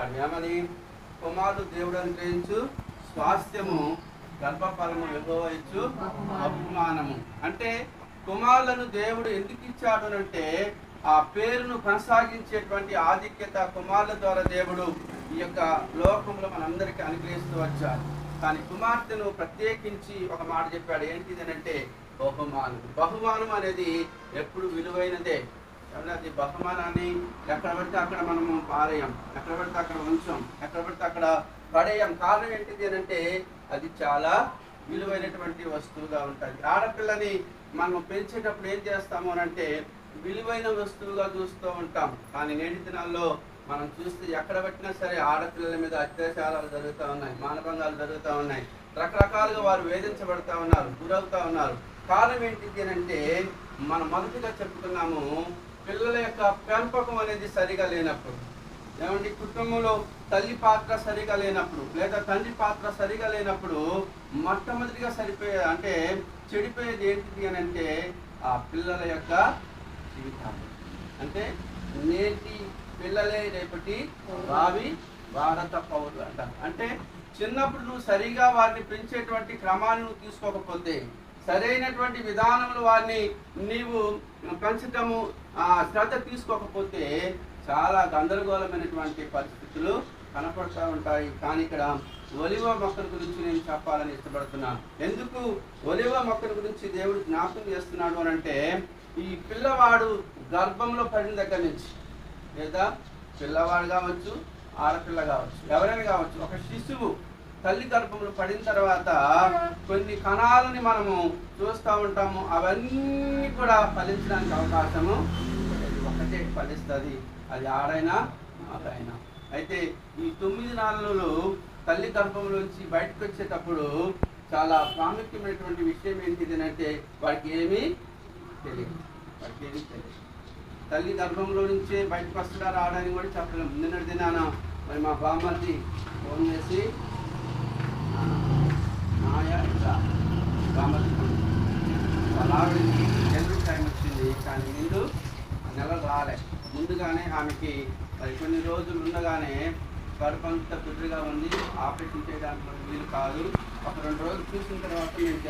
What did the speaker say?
ఏమని కుమారుడు దేవుడు అనుగ్రహించు స్వాస్థ్యము గర్భఫలము ఎగోవచ్చు అభిమానము. అంటే కుమారులను దేవుడు ఎందుకు ఇచ్చాడు అంటే ఆ పేరును కొనసాగించేటువంటి ఆధిక్యత కుమారుల ద్వారా దేవుడు ఈ యొక్క లోకంలో మనందరికీ అనుగ్రహిస్తూ వచ్చాడు. కానీ కుమార్తెను ప్రత్యేకించి ఒక మాట చెప్పాడు. ఏంటిది అంటే బహుమానం బహుమానం అనేది ఎప్పుడు విలువైనదే. అది బహుమానాన్ని ఎక్కడ పడితే అక్కడ మనము పారేయం ఎక్కడ పడితే అక్కడ ఉంచాం ఎక్కడ పడితే అక్కడ పడేయం. కారణం ఏంటిది అని అంటే అది చాలా విలువైనటువంటి వస్తువుగా ఉంటుంది. ఆడపిల్లని మనం పెంచేటప్పుడు ఏం చేస్తాము అని అంటే విలువైన వస్తువుగా చూస్తూ ఉంటాం. కానీ నేటి దినాల్లో మనం చూస్తే ఎక్కడ పెట్టినా సరే ఆడపిల్లల మీద అత్యాచారాలు జరుగుతూ ఉన్నాయి మానభంగాలు జరుగుతూ ఉన్నాయి. రకరకాలుగా వారు వేధించబడతా ఉన్నారు గురవుతూ ఉన్నారు. కారణం ఏంటిది అని అంటే మనం మొదటిగా చెప్పుకున్నాము పిల్లల యొక్క పెంపకం అనేది సరిగా లేనప్పుడు ఏమండి కుటుంబంలో తల్లి పాత్ర సరిగా లేనప్పుడు లేదా తండ్రి పాత్ర సరిగా లేనప్పుడు మొట్టమొదటిగా సరిపోయే అంటే చెడిపోయేది ఏంటిది అని అంటే ఆ పిల్లల యొక్క జీవితాలు. అంటే నేటి పిల్లలే రేపటి భావి భారత పౌరులు అంట అంటే చిన్నప్పుడు నువ్వు సరిగా వారిని పెంచేటువంటి క్రమాన్ని నువ్వు తీసుకోకపోతే సరైనటువంటి విధానంలో వారిని నీవు పెంచటము ఆ, శ్రద్ధ తీసుకోకపోతే చాలా గందరగోళమైనటువంటి పరిస్థితులు కనపడుతూ ఉంటాయి. కానీ ఇక్కడ ఒలివ మొక్కల గురించి నేను చెప్పాలని ఇష్టపడుతున్నాను. ఎందుకు ఒలివ మొక్కల గురించి దేవుడు జ్ఞాపకం చేస్తున్నాడు అని అంటే ఈ పిల్లవాడు గర్భంలో పడిన దగ్గర నుంచి లేదా పిల్లవాడు కావచ్చు ఆడపిల్ల కావచ్చు ఎవరైనా కావచ్చు ఒక శిశువు తల్లి గర్భంలో పడిన తర్వాత కొన్ని కణాలని మనము చూస్తూ ఉంటాము. అవన్నీ కూడా ఫలించడానికి అవకాశము ఒకటే ఫలిస్తుంది. అది ఆడైనా మగైనా. అయితే ఈ తొమ్మిది నాలుగులు తల్లి గర్భంలోంచి బయటకు వచ్చేటప్పుడు చాలా ప్రాముఖ్యమైనటువంటి విషయం ఏంటిది అంటే వాడికి ఏమీ తెలియదు. వాడికి ఏమీ తెలియదు. తల్లి గర్భంలో నుంచే బయటకు వస్తుందా రావడానికి కూడా చెప్పలేము. నిన్నటి దినాన మరి మా బామ్మర్ది ఫోన్ చేసి మాయా ఇట్లా బామ్మర్ది ఫోన్ వాళ్ళ డెలివరీ టైం వచ్చింది కానీ ముందు నెల రాలే. ముందుగానే ఆమెకి మరి కొన్ని రోజులు ఉండగానే కడుపు అంత కుదురుగా ఉంది. ఆపరేషన్ చేయడానికి వీలు కాదు. ఒక రెండు రోజులు చూసిన తర్వాత నేను